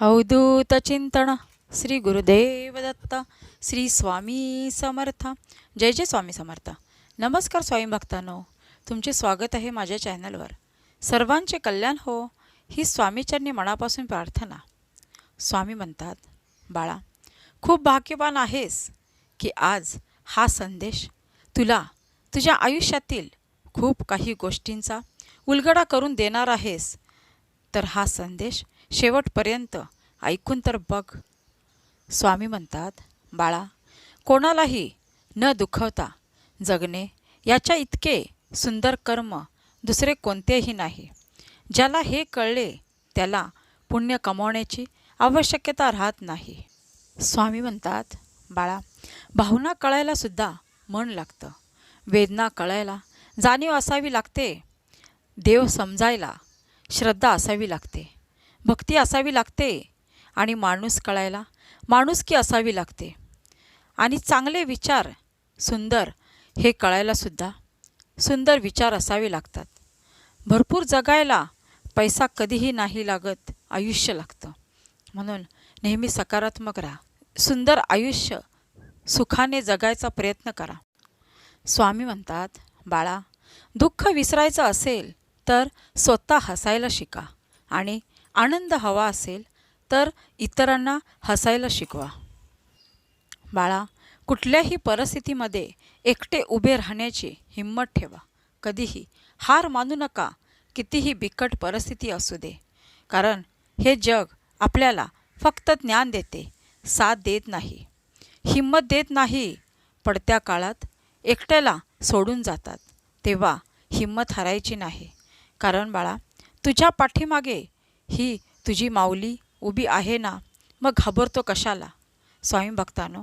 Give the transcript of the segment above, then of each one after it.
अवधूत चिंतन श्री गुरुदेव दत्त श्री स्वामी समर्थ जय जय स्वामी समर्थ नमस्कार स्वामी भक्तांनो तुमचे स्वागत आहे माझ्या चॅनलवर सर्वांचे कल्याण हो ही स्वामीचरणी मनापासून प्रार्थना स्वामी म्हणतात बाळा खूप भाग्यवान आहेस की आज हा संदेश तुला तुझ्या आयुष्यातील खूप काही गोष्टींचा उलगडा करून देणार आहेस तर हा संदेश शेवटपर्यंत ऐकून तर बघ. स्वामी म्हणतात बाळा कोणालाही न दुखवता जगणे याच्या इतके सुंदर कर्म दुसरे कोणतेही नाही. ज्याला हे कळले त्याला पुण्य कमावण्याची आवश्यकता राहत नाही. स्वामी म्हणतात बाळा भावना कळायलासुद्धा मन लागतं. वेदना कळायला जाणीव असावी लागते. देव समजायला श्रद्धा असावी लागते. भक्ती असावी लागते आणि माणूस कळायला माणुसकी असावी लागते. आणि चांगले विचार सुंदर हे कळायलासुद्धा सुंदर विचार असावे लागतात. भरपूर जगायला पैसा कधीही नाही लागत आयुष्य लागतं. म्हणून नेहमी सकारात्मक राहा. सुंदर आयुष्य सुखाने जगायचा प्रयत्न करा. स्वामी म्हणतात बाळा दुःख विसरायचं असेल तर स्वतः हसायला शिका आणि आनंद हवा असेल तर इतरांना हसायला शिकवा. बाळा कुठल्याही परिस्थितीमध्ये एकटे उभे राहण्याची हिंमत ठेवा. कधीही हार मानू नका. कितीही बिकट परिस्थिती असू दे. कारण हे जग आपल्याला फक्त ज्ञान देते साथ देत नाही. हिंमत देत नाही पडत्या काळात एकट्याला सोडून जातात. तेव्हा हिंमत हरायची नाही. कारण बाळा तुझ्या पाठीमागे ही तुझी माऊली उभी आहे ना? मग घाबरतो कशाला? स्वामी भक्तानो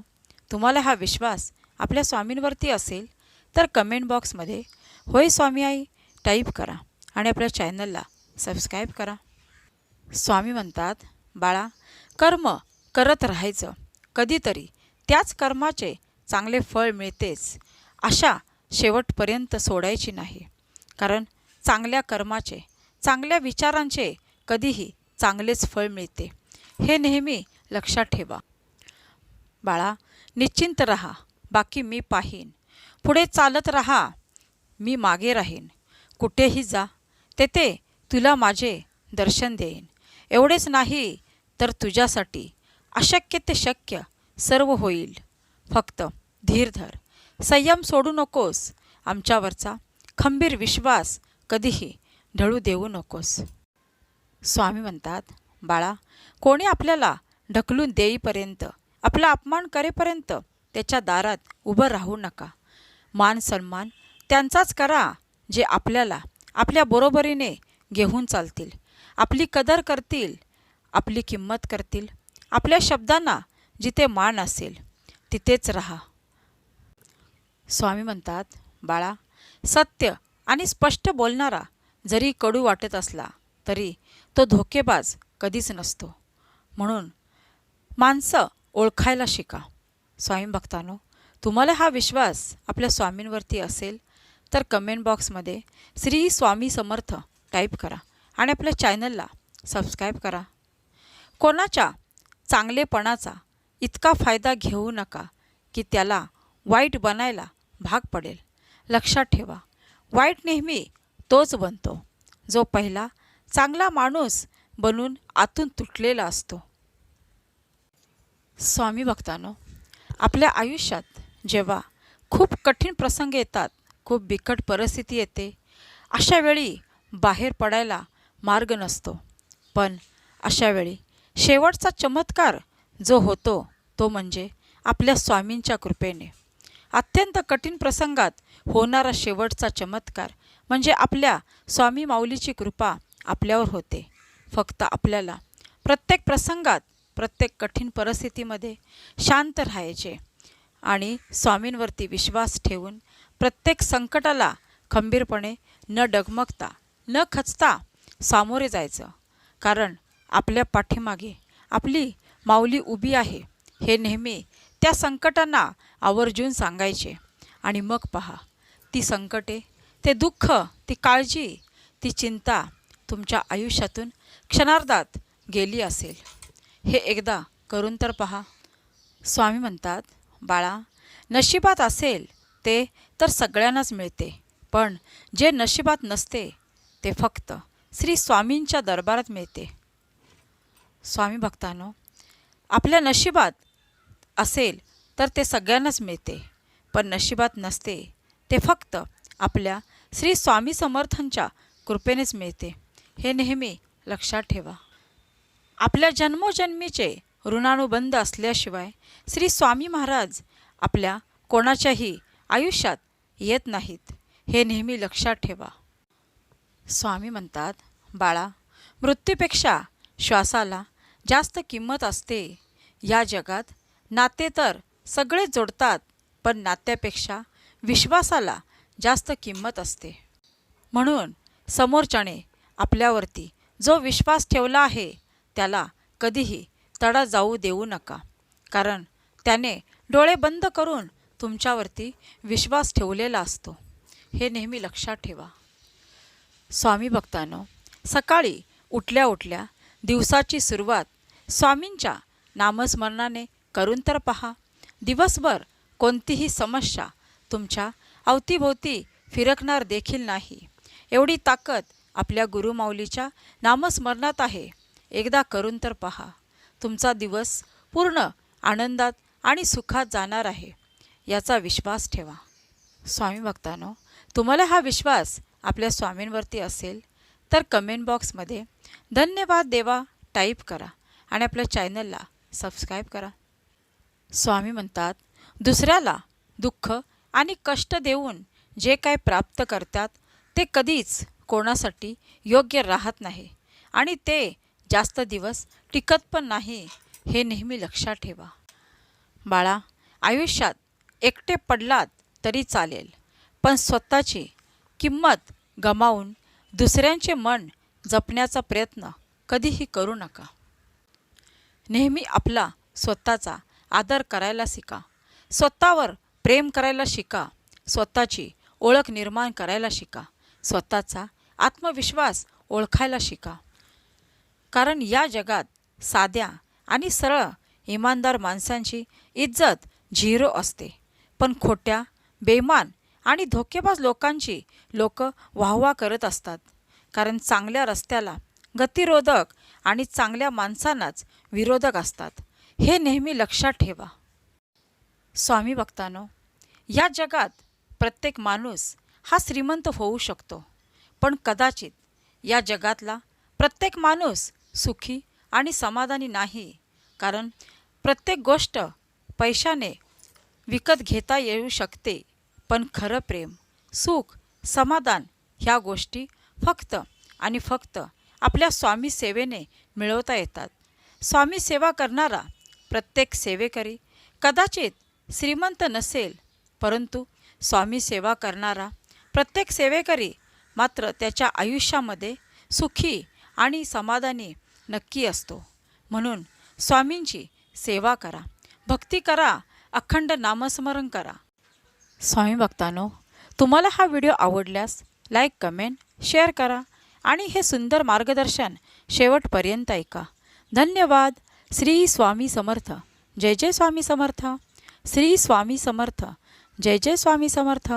तुम्हाला हा विश्वास आपल्या स्वामींवरती असेल तर कमेंट बॉक्समध्ये होय स्वामी आई टाईप करा आणि आपल्या चॅनलला सबस्क्राईब करा. स्वामी म्हणतात बाळा कर्म करत राहायचं. कधीतरी त्याच कर्माचे चांगले फळ मिळतेच. अशा शेवटपर्यंत सोडायची नाही. कारण चांगल्या कर्माचे चांगल्या विचारांचे कधीही चांगलेच फळ मिळते. हे नेहमी लक्षात ठेवा. बाळा निश्चिंत रहा. बाकी मी पाहीन. पुढे चालत रहा. मी मागे राहीन. कुठेही जा. तेथे तुला माझे दर्शन देईन. एवढेच नाही तर तुझ्यासाठी अशक्य ते शक्य सर्व होईल. फक्त धीर धर. संयम सोडू नकोस. आमच्यावरचा खंबीर विश्वास कधीही ढळू देऊ नकोस. स्वामी म्हणतात बाळा कोणी आपल्याला ढकलून देईपर्यंत आपला अपमान करेपर्यंत त्याच्या दारात उभं राहू नका. मान सन्मान त्यांचाच करा जे आपल्याला आपल्या बरोबरीने घेऊन चालतील. आपली कदर करतील आपली किंमत करतील. आपल्या शब्दांना जिथे मान असेल तिथेच राहा. स्वामी म्हणतात बाळा सत्य आणि स्पष्ट बोलणारा जरी कडू वाटत असला तरी तो धोकेबाज कधीच नसतो. म्हणून माणसं ओळखायला शिका. स्वामी भक्तानो तुम्हाला हा विश्वास आपल्या स्वामींवरती असेल तर कमेंट बॉक्समध्ये श्री स्वामी समर्थ टाईप करा आणि आपल्या चॅनलला सबस्क्राईब करा. कोणाच्या चांगलेपणाचा इतका फायदा घेऊ नका की त्याला वाईट बनायला भाग पडेल. लक्षात ठेवा वाईट नेहमी तोच बनतो जो पहिला चांगला माणूस बनून आतून तुटलेला असतो. स्वामी भक्तानो आपल्या आयुष्यात जेव्हा खूप कठीण प्रसंग येतात खूप बिकट परिस्थिती येते अशा वेळी बाहेर पडायला मार्ग नसतो. पण अशा वेळी शेवटचा चमत्कार जो होतो तो म्हणजे आपल्या स्वामींच्या कृपेने. अत्यंत कठीण प्रसंगात होणारा शेवटचा चमत्कार म्हणजे आपल्या स्वामी माऊलीची कृपा आपल्यावर होते. फक्त आपल्याला. प्रत्येक प्रसंगात प्रत्येक कठीण परिस्थितीमध्ये शांत राहायचे आणि स्वामींवरती विश्वास ठेवून प्रत्येक संकटाला खंबीरपणे न डगमगता न खचता सामोरे जायचं. कारण आपल्या पाठीमागे आपली माऊली उभी आहे. हे नेहमी त्या संकटांना आवर्जून सांगायचे. आणि मग पहा ती संकटे ते दुःख ती काळजी ती चिंता तुमच्या आयुष्यातून क्षणार्धात गेली असेल. हे एकदा करून तर पहा. स्वामी म्हणतात बाळा नशिबात असेल ते तर सगळ्यांनाच मिळते. पण जे नशिबात नसते ते फक्त श्री स्वामींच्या दरबारात मिळते. स्वामी भक्तांनो आपल्या नशिबात असेल तर ते सगळ्यांनाच मिळते. पण नशिबात नसते ते फक्त आपल्या श्री स्वामी समर्थांच्या कृपेनेच मिळते. हे नेहमी लक्षात ठेवा. आपल्या जन्मोजन्मीचे ऋणानुबंध असल्याशिवाय श्री स्वामी महाराज आपल्या कोणाच्याही आयुष्यात येत नाहीत हे नेहमी लक्षात ठेवा. स्वामी म्हणतात बाळा मृत्यूपेक्षा श्वासाला जास्त किंमत असते. या जगात नाते तर सगळे जोडतात पण नात्यापेक्षा विश्वासाला जास्त किंमत असते. म्हणून समोरच्याने आपल्यावरती. जो विश्वास ठेवला आहे त्याला कधीही तडा जाऊ देऊ नका. कारण त्याने डोळे बंद करून तुमच्यावरती विश्वास ठेवलेला असतो. हे नेहमी लक्षात ठेवा. स्वामी भक्तांनो सकाळी उठल्या उठल्या दिवसाची सुरुवात स्वामींच्या नामस्मरणाने करून तर पहा. दिवसभर कोणतीही समस्या तुमच्या अवतीभोवती फिरकणार देखील नाही. एवढी ताकद आपल्या गुरुमाऊलीच्या नामस्मरणात आहे. एकदा करून तर पहा. तुमचा दिवस पूर्ण आनंदात आणि सुखात जाणार आहे. याचा विश्वास ठेवा. स्वामी भक्तानो तुम्हाला हा विश्वास आपल्या स्वामींवरती असेल तर कमेंट बॉक्समध्ये धन्यवाद देवा टाईप करा आणि आपल्या चॅनलला सबस्क्राईब करा. स्वामी म्हणतात दुसऱ्याला दुःख आणि कष्ट देऊन जे काय प्राप्त करतात ते कधीच कोणासाठी योग्य राहत नाही. आणि ते जास्त दिवस टिकत पण नाही हे नेहमी लक्षात ठेवा. बाळा आयुष्यात एकटे पडलात तरी चालेल पण स्वतःची किंमत गमावून दुसऱ्यांचे मन जपण्याचा प्रयत्न कधीही करू नका. नेहमी आपला स्वतःचा आदर करायला शिका. स्वतःवर प्रेम करायला शिका. स्वतःची ओळख निर्माण करायला शिका. स्वतःचा आत्मविश्वास ओळखायला शिका. कारण या जगात साध्या आणि सरळ इमानदार माणसांची इज्जत झिरो असते. पण खोट्या बेमान आणि धोकेबाज लोकांची लोक वाहवा करत असतात. कारण चांगल्या रस्त्याला गतिरोधक आणि चांगल्या माणसांनाच विरोधक असतात. हे नेहमी लक्षात ठेवा. स्वामी भक्तानो या जगात प्रत्येक माणूस हा श्रीमंत होऊ शकतो. पण कदाचित या जगातला प्रत्येक माणूस सुखी आणि समाधानी नाही कारण प्रत्येक गोष्ट पैशाने विकत घेता येऊ शकते पण खरं प्रेम सुख समाधान ह्या गोष्टी फक्त आणि फक्त आपल्या स्वामी सेवेने मिळवता येतात. स्वामी सेवा करणारा प्रत्येक सेवेकरी कदाचित श्रीमंत नसेल परंतु स्वामी सेवा करणारा प्रत्येक सेवेकरी मात्र त्याच्या आयुष्यामध्ये सुखी आणि समाधानी नक्की असतो. म्हणून स्वामींची सेवा करा. भक्ती करा. अखंड नामस्मरण करा. स्वामी भक्तानो तुम्हाला हा व्हिडिओ आवडल्यास लाईक कमेंट शेअर करा आणि हे सुंदर मार्गदर्शन शेवटपर्यंत ऐका. धन्यवाद. श्री स्वामी समर्थ. जय जय स्वामी समर्थ. श्री स्वामी समर्थ. जय जय स्वामी समर्थ.